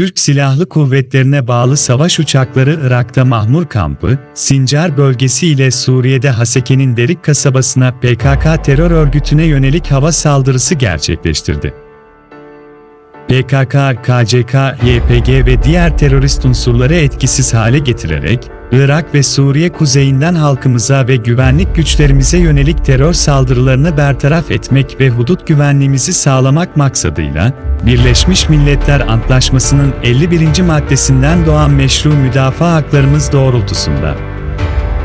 Türk Silahlı Kuvvetlerine bağlı savaş uçakları Irak'ta Mahmur Kampı, Sincar bölgesi ile Suriye'de Haseke'nin Derik kasabasına PKK terör örgütüne yönelik hava saldırısı gerçekleştirdi. PKK, KCK, YPG ve diğer terörist unsurları etkisiz hale getirerek, Irak ve Suriye kuzeyinden halkımıza ve güvenlik güçlerimize yönelik terör saldırılarını bertaraf etmek ve hudut güvenliğimizi sağlamak maksadıyla, Birleşmiş Milletler Antlaşması'nın 51. maddesinden doğan meşru müdafaa haklarımız doğrultusunda,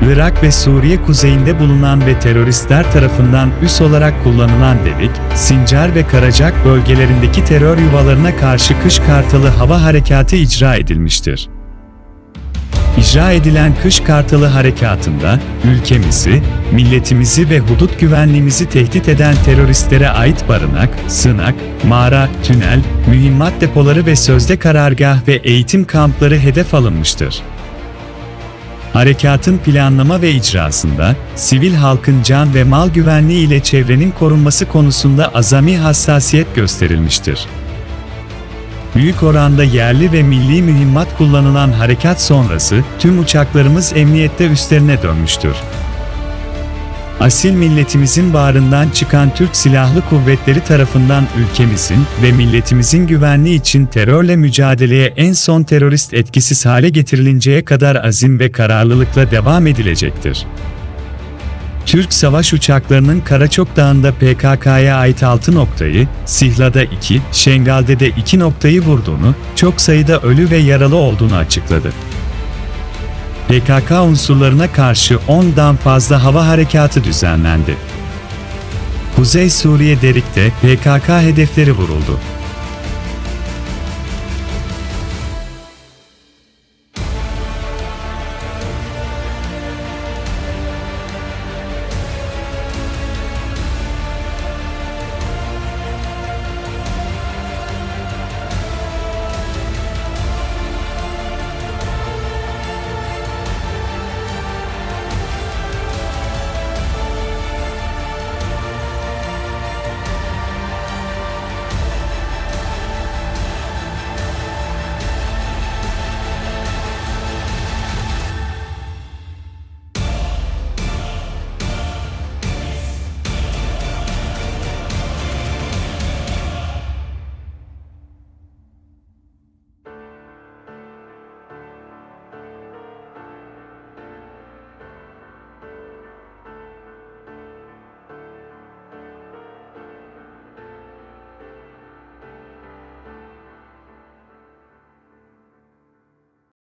Irak ve Suriye kuzeyinde bulunan ve teröristler tarafından üs olarak kullanılan Delik, Sincar ve Karacak bölgelerindeki terör yuvalarına karşı Kış Kartalı Hava Harekatı icra edilmiştir. İcra edilen Kış Kartalı Harekatı'nda, ülkemizi, milletimizi ve hudut güvenliğimizi tehdit eden teröristlere ait barınak, sığınak, mağara, tünel, mühimmat depoları ve sözde karargah ve eğitim kampları hedef alınmıştır. Harekatın planlama ve icrasında, sivil halkın can ve mal güvenliği ile çevrenin korunması konusunda azami hassasiyet gösterilmiştir. Büyük oranda yerli ve milli mühimmat kullanılan harekat sonrası tüm uçaklarımız emniyette üstlerine dönmüştür. Asil milletimizin bağrından çıkan Türk Silahlı Kuvvetleri tarafından ülkemizin ve milletimizin güvenliği için terörle mücadeleye en son terörist etkisiz hale getirilinceye kadar azim ve kararlılıkla devam edilecektir. Türk savaş uçaklarının Karaçok Dağı'nda PKK'ya ait 6 noktayı, Sihla'da 2, Şengal'de de 2 noktayı vurduğunu, çok sayıda ölü ve yaralı olduğunu açıkladı. PKK unsurlarına karşı 10'dan fazla hava harekatı düzenlendi. Kuzey Suriye Derik'te PKK hedefleri vuruldu.